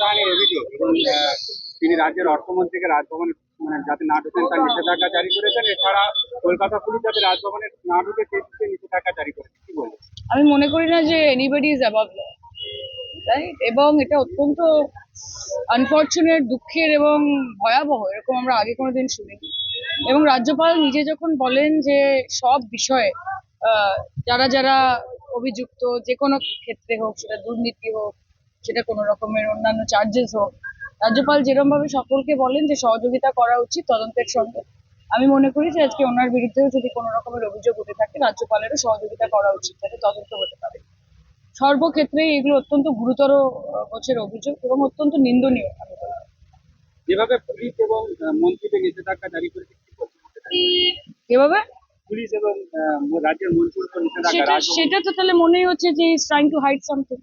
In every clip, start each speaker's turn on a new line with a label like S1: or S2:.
S1: শ্লীলতাহানির অভিযোগ এবং তিনি রাজ্যের অর্থমন্ত্রীকে রাজভবনে মানে যাতে না ঢুকেন তার নিষেধাজ্ঞা জারি করেছেন। এছাড়া কলকাতা পুলিশ যাতে রাজভবনে না ঢুকে সেই নিষেধাজ্ঞা জারি করেছে। কি বলব
S2: আমি মনে করি না যে এনিবডি ইজ অ্যাবাভ এবং এটা অত্যন্ত আনফর্চুনেট দুঃখের এবং ভয়াবহ, এরকম আমরা আগে কোনোদিন শুনিনি। এবং রাজ্যপাল নিজে যখন বলেন যে সব বিষয়ে যারা যারা অভিযুক্ত, যে কোনো ক্ষেত্রে হোক, সেটা দুর্নীতি হোক সেটা কোনো রকমের অন্যান্য চার্জেস হোক। রাজ্যপাল যেরকম ভাবে সকলকে বলেন যে সহযোগিতা করা উচিত তদন্তের সঙ্গে। আমি মনে করি যে আজকে ওনার বিরুদ্ধেও যদি কোনো রকমের অভিযোগ উঠে থাকে রাজ্যপালেরও সহযোগিতা করা উচিত যাতে তদন্ত হতে পারে। সর্বক্ষেত্রে এগুলো অত্যন্ত গুরুতর গোছের অভিযোগ এবং অত্যন্ত নিন্দনীয়
S1: যেভাবে পুলিশ এবং আহ, নিষেধাজ্ঞা জারি করেছে কি বলব
S2: এভাবে
S1: পুলিশ এবং রাজ্যের
S2: সেটা সেটা তো তাহলে মনেই হচ্ছে যে is trying to hide something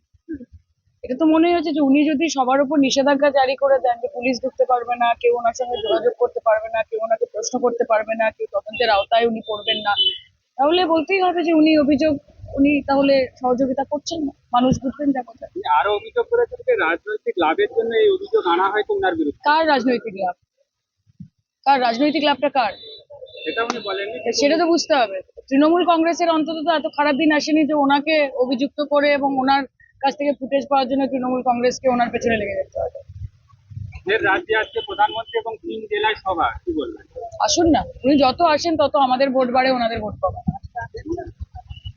S2: এটা তো মনে হচ্ছে যে উনি যদি সবার উপর নিষেধাজ্ঞা জারি করে দেন যে পুলিশ ঢুকতে পারবে না কেউ ওনার সঙ্গে যোগাযোগ করতে পারবে না কেউ ওনাকে প্রশ্ন করতে পারবে না কেউ তদন্তের আওতায় উনি পড়বেন না তাহলে বলতেই হবে যে উনি অভিযোগ উনি তাহলে সহযোগিতা করছেন না? মানুষ বুঝবেন যা কথা
S1: আরও অভিযোগ করেছেন যে রাজনৈতিক লাভের জন্য এই অভিযোগ আনা হয়তো ওনার বিরুদ্ধে।
S2: কার রাজনৈতিক লাভ? কার রাজনৈতিক লাভটা কার?
S1: সেটা উনি বলেননি।
S2: সেটা তো বুঝতে হবে। তৃণমূল কংগ্রেসের অন্তত তো এত খারাপ দিন আসেনি যে ওনাকে অভিযুক্ত করে এবং ওনার কাছ থেকে ফুটেজ পাওয়ার জন্য তৃণমূল কংগ্রেসকে ওনার পেছনে লেগে যেতে হবে।
S1: রাজ্যে আজকে প্রধানমন্ত্রী এবং তিন জেলায় সভা কি বলবেন?
S2: আসুন না উনি যত আসেন তত আমাদের ভোট বাড়ে ওনাদের ভোট কমে।